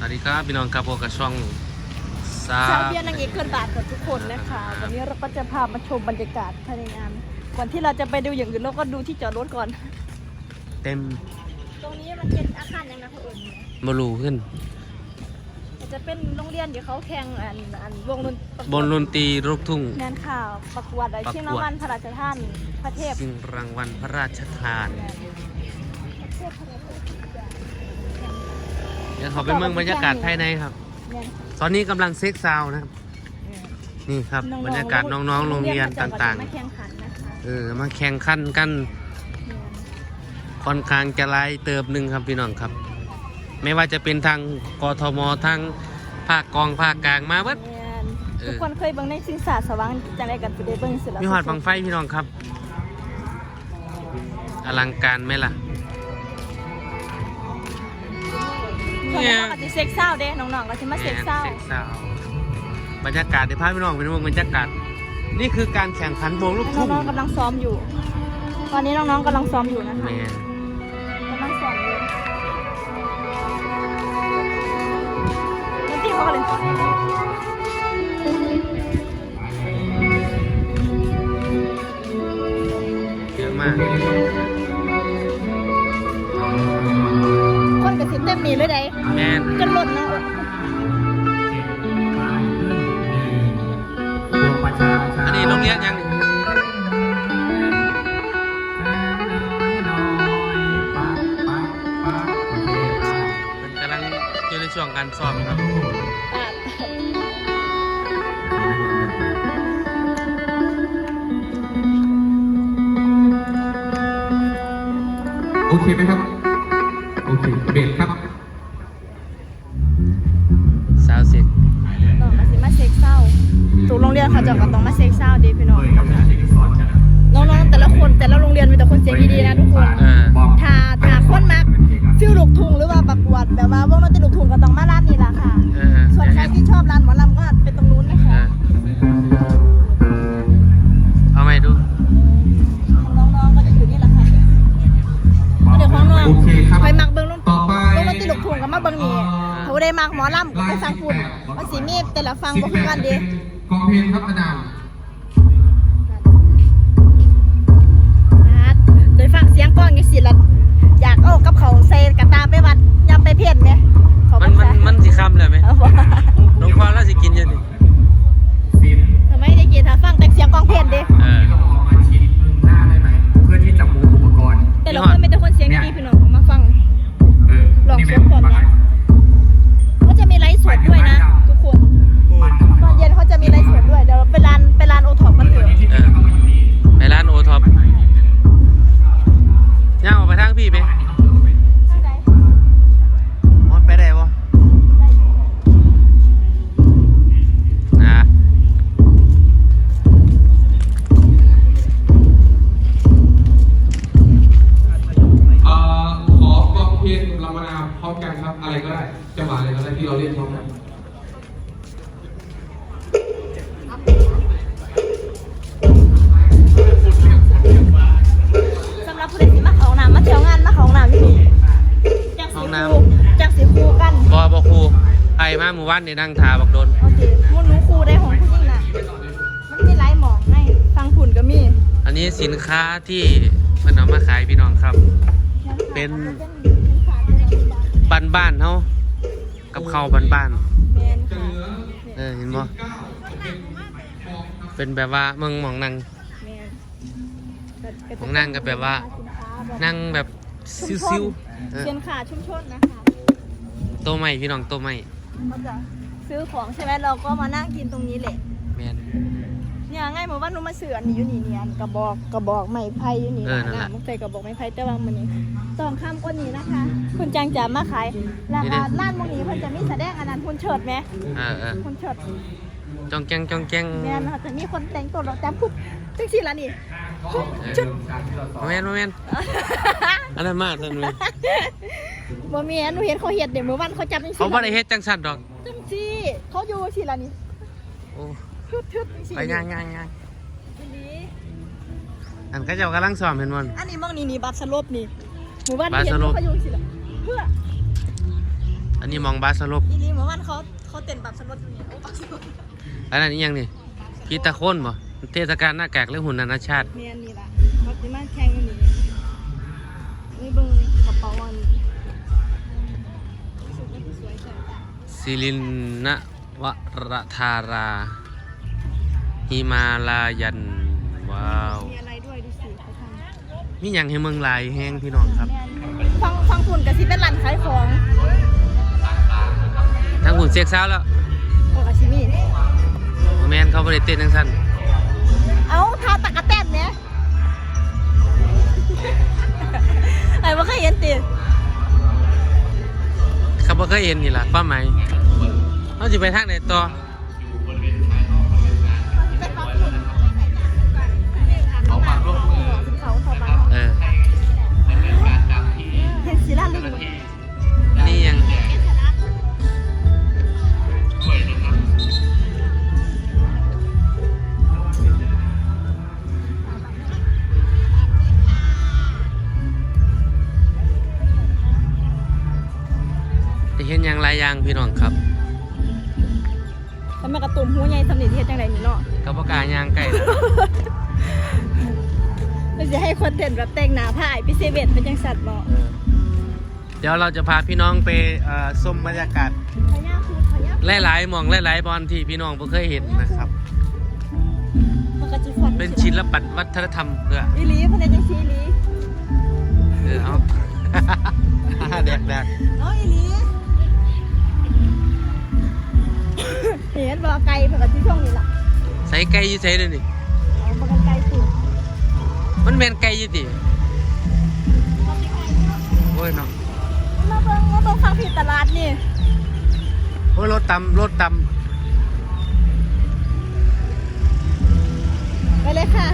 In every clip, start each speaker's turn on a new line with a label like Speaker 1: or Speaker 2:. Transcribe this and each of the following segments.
Speaker 1: สวัสดีครับพี่น้องครับพบกับช่องซา
Speaker 2: ชาวเบียร์นางเอกเกินบาทกับทุกคนนะคะ วันนี้เราก็จะพามาชมบรรยากาศภายในงาน ก่อนที่เราจะไปดูอย่างอื่นเราก็ดูที่จอดรถก่อน
Speaker 1: เต็ม
Speaker 2: ตรงนี้มันเป็นอาคารยังนะพ่อเอิญ
Speaker 1: บรูขึ้น
Speaker 2: มันจะเป็นโรงเรียนเดี๋ยวเขาแข่งอันอันวงดนตรี
Speaker 1: บนดนตรีลูกทุ่ง
Speaker 2: งานข่าวประกวดอะไร
Speaker 1: ประกวด
Speaker 2: ชิงรางวัลพระราชทานพระเทพ
Speaker 1: ซึ่งรางวัลพระราชทาน
Speaker 2: พระเทพพระเทพ
Speaker 1: เดี๋ยวเขาไปเมืองบรรยากาศภายในครับ
Speaker 2: เนี่ย
Speaker 1: ตอนนี้กำลังเซ็กซาวน์นะครับ นี่ครับ
Speaker 2: น้องๆ
Speaker 1: บรรยากาศน้องๆโรงเรียนต่าง
Speaker 2: ๆ มาแข่งขันนะคะ
Speaker 1: ๆเออมาแข่งขันกัน
Speaker 2: เนี่ย
Speaker 1: ค่อนข้างจะหลายเติบหนึ่งครับพี่น้องครับ ไม่ว่าจะเป็นทางกทมทางภาคกองภาคกลางมาเบิด
Speaker 2: เนี่ย
Speaker 1: เออ
Speaker 2: ทุกคนเคยเบิ่งในสิงสาสว่างจังไดกันไปได้เบิ่งศิลปะ
Speaker 1: มีหอดบังไฟพี่น้องครับ อลังการไหมล่ะ
Speaker 2: ส่วนน้องก็จะเซ็กเศร้าเด้น้องๆก็จะมาเซ็กเศร้า
Speaker 1: แม่นเศร้าบรรยากาศเดี๋ยวพาพี่น้องไปดูบรรยากาศ นี่คือการแข่งขันวงลูกทุ่ง
Speaker 2: น้องๆกำลังซ้อมอยู่ ตอนนี้น้องๆกำลังซ้อมอยู่นะคะ
Speaker 1: แมน
Speaker 2: กำลังซ้อมอยู่แล้วพี่เขาก็เลย
Speaker 1: เยอะมาก
Speaker 2: เต็มนี่เลยได้
Speaker 1: แมน
Speaker 2: จนหล่นนะ
Speaker 1: อันนี้โรงเรียนยังมันกำลังอยู่ในช่วงการซ้อมครับ
Speaker 2: อะ
Speaker 3: โอเคไหมครับ โอเคเบรกครับ
Speaker 1: สาวเซ็ก
Speaker 2: น้องกับสิมาเซ็กเศร้าถูกโรงเรียนเขาเจะก็ต้องมาเซ็กเศร้าเดีพี่น้องน้องๆแต่ละคนแต่ละโรงเรียนมีแต่คนเสียงดีๆนะทุกคน
Speaker 1: เออ
Speaker 2: ถ้าถ้าคนมักฟิลลูกทุ่งหรือว่าประกวดแบบว่าวงดนตรีลูกทุ่งก็ต้องมาร้านนี้ล่ะค่ะ
Speaker 1: เออ
Speaker 2: ส่วน มัก
Speaker 1: หม
Speaker 2: อลำก็ไปฟังคุณมันสีมีแต่ละฟังบ่คือกันเด้
Speaker 3: กองเพลงครับอาจารย์
Speaker 2: นะโดยฟังเสียงก้องยังสิละอยากเอากับเขาวใส่กระตาไปวัดยำไปเพี้ยนไหม
Speaker 1: มันมันมันสีคำเลยไหม
Speaker 2: มา
Speaker 3: หมู่
Speaker 1: บ้า
Speaker 3: นนี่นั่
Speaker 2: งทา
Speaker 1: บักโดน
Speaker 2: โอเคมูนูคู่ได้ของผู้หญิงน่ะ มันมีไลฟ์หมองให้ฟังผุ่นก็มี
Speaker 1: อันนี้สินค้าที่มันเอามาขายพี่น้องครับ เป็น บ้านบ้านๆเฮากับข้าวบ้านบ้าน
Speaker 2: แมนค่ะ
Speaker 1: ๆเออเห็นบ่เป็นแบบว่าเมืองหมองนั่ง
Speaker 2: แมน
Speaker 1: ของนั่งก็แบบว่า นั่งแบบซิวๆเออ
Speaker 2: เชียนขาชุมชนนะคะ
Speaker 1: โตใหม่พี่น้องโตใหม่
Speaker 2: เขาจะซื้อของใช่ไหมเราก็มานั่งกินตรงนี้แหละ
Speaker 1: แม่น
Speaker 2: เนี่ยง่ายเหมือนว่าหนูมาซื้ออันนี้อยู่นี่เนี่ยอันกระบอกกระบอกไม้ไผ่อยู่นี่
Speaker 1: เออนั่นแหละ
Speaker 2: มุกใส่กระบอกไม้ไผ่แต่ว่ามันนี้ต้องข้ามก้นนี้นะคะ คุณจังจะมาขายราคาร้านพวกนี้เพิ่นจะมีแสดงอันนั้นคุณเฉิดไหม
Speaker 1: เออเออ
Speaker 2: คุณเฉิด
Speaker 1: จองแกงจองแกง
Speaker 2: แม่นนะคะจะมีคนแต่งตัวเราแต่ปุ๊บจังสิละนี่ปุ๊บจุด
Speaker 1: บ่แม่นบ่แม่นอันนั้นมาท่านเว้ย
Speaker 2: บ่มีหนูเห็นเขาเฮ็ดเดี๋ยวมื้อวันเขาจับจังสิ
Speaker 1: เขาบ่ได้เฮ็ดจังซั่นดอก
Speaker 2: จังสิเขาอยู่สิละนี่
Speaker 1: โอ้
Speaker 2: ทึดทึดจังสิ
Speaker 1: ไปย่างย่างย่าง
Speaker 2: อีหลี
Speaker 1: อันก็เจ้ากำลังซ้อมเห็นบ่
Speaker 2: อันนี้มองนี่นี่บัตรสลบนี่หมู่บ้าน
Speaker 1: บัตร
Speaker 2: เห็น
Speaker 1: สลบ
Speaker 2: เขาอยู่สิละเพื่อ
Speaker 1: อันนี้มองบาสลบ
Speaker 2: อีลีเมื่อวานเขาเขาเต้นแบบสลดอยู่นี่โอ้ปักสลด
Speaker 1: อันนั้นอีหยังนี่พีตะโคนบ่เทศกาลหน้ากากและหุ่นนานาชาติ
Speaker 2: เนียนนี่ละเขาจะมาแข่งกันนี่นี่เบิ่งกระเป๋าอัน
Speaker 1: ซิลินนวรธาราฮิมาลายัน ว้าว
Speaker 2: มีอะไรด้วยดูสิเขาทำ
Speaker 1: มีอย่างให้เมืองลายแห้งพี่น้องครับ
Speaker 2: ฟังฟังคุณกับสิเป็นร้านขายของ
Speaker 1: ทั้งหุ่นเซ็กซ์ซ้าวแล้ว
Speaker 2: โอ้อาชิมิ
Speaker 1: บ่แมนเขาบริเต้นทั้งสั้น
Speaker 2: เอาทาตะกะแตนเนี่ยไอ้ว่าเคยเห็นติ
Speaker 1: เขา บ่เคยเห็นนี่ล่ะป้าไหมายเขาจะไปทางไหนต่อ
Speaker 2: อ
Speaker 1: ย่างหลายอย่างพี่น้องครับ
Speaker 2: ทำไมกระตุ่มหูใหญ่สำนิทเฮ็ดจังไดนี่เนาะ
Speaker 1: กับปากล้าย่างใกล้แล้ว
Speaker 2: มันจะให้คนเต้นแบบแต่งหน้าผ้าไอ้พิเศษเป็นจังสัตว์เนาะ
Speaker 1: เออเดี๋ยวเราจะพาพี่น้องไปเอ่อชมบรรยากาศ
Speaker 2: พญาคูดพญา
Speaker 1: หลายๆหมองหลายๆบอลที่พี่น้องบ่เคยเห็นนะครับ
Speaker 2: มันก็จิฟัน
Speaker 1: เป็นศิลปะวัฒนธรรมเพื่อ
Speaker 2: อีหลีเพันธุ์จังซีอีหลี
Speaker 1: เออเอาแดกแดก
Speaker 2: เอาอีหลี นบ่ไก่เพิ่นก็สิช่วงนี้ล่ะ
Speaker 1: ใส่ไก่อยี่ใส่เลยนี่
Speaker 2: เอาบ่กันไก่สุด
Speaker 1: มันแมนไก่อยี่ติโอ้ยเนาะ
Speaker 2: มาเบิ่งมาเบิ่งฟังผิดตลาดนี่
Speaker 1: โอ้ยรถตำรถต
Speaker 2: ไปเลยค่ะ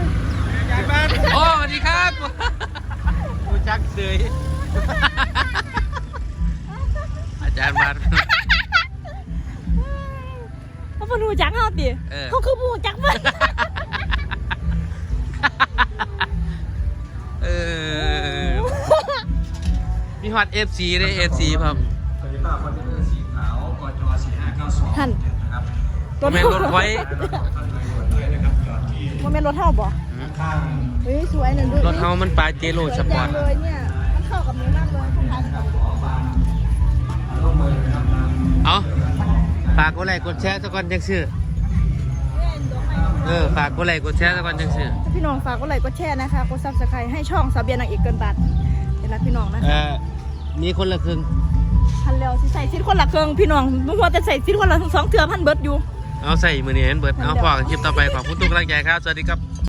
Speaker 2: ำ
Speaker 1: โอ้สวัสดีครับรู้จักเสยอาจารย์มา
Speaker 2: เขาบ่รู้จักเฮาติ
Speaker 1: เออ
Speaker 2: เขาคือบ่รู้จักเพิ่น
Speaker 1: เออ มีฮอตเอฟซีได้เอฟซีครับ
Speaker 4: โตโยต้าคอนเทนเนอร์สีขาวกจ4592
Speaker 2: ท่าน
Speaker 4: นะครับ
Speaker 1: แม่งรถไว้
Speaker 4: ท่านเลยด่วนเลยนะครับจอดที่
Speaker 2: บ่แม่นรถเฮาบ่
Speaker 4: ข้าง
Speaker 2: เฮ้ยสวยนั่นดู
Speaker 1: รถเฮามันปลาเจโรสปอร์ต
Speaker 2: สวยจังเลยเนี่ยมันเข้ากับมือมากเลยคุณพัน
Speaker 4: ร่วมมือนะครับทาง
Speaker 1: เอา ฝากกดไลค์กดแชร์สักก่อนจังชื่อเออฝากกดไลค์กดแชร์สักก่อนจังชื่อ
Speaker 2: พี่น้องฝากกดไลค์กดแชร์นะคะกดซับสไครต์ให้ช่องสาเบียนนางเอกเกินบัตรเดี๋ยวรักพี่น้องนะ
Speaker 1: เออมีคนละครึ่ง
Speaker 2: พันเร็วสิใส่ซิดคนละเครื่องพี่น้องบางคนจะใส่ซิดคนละสองเถื่อพันเบิร์ดอยู่
Speaker 1: เอาใส่มือนี้เห็นเบิดเอาพอกันคลิปต่อไปขอบคุณทุกกำลังใจครับสวัสดีครับ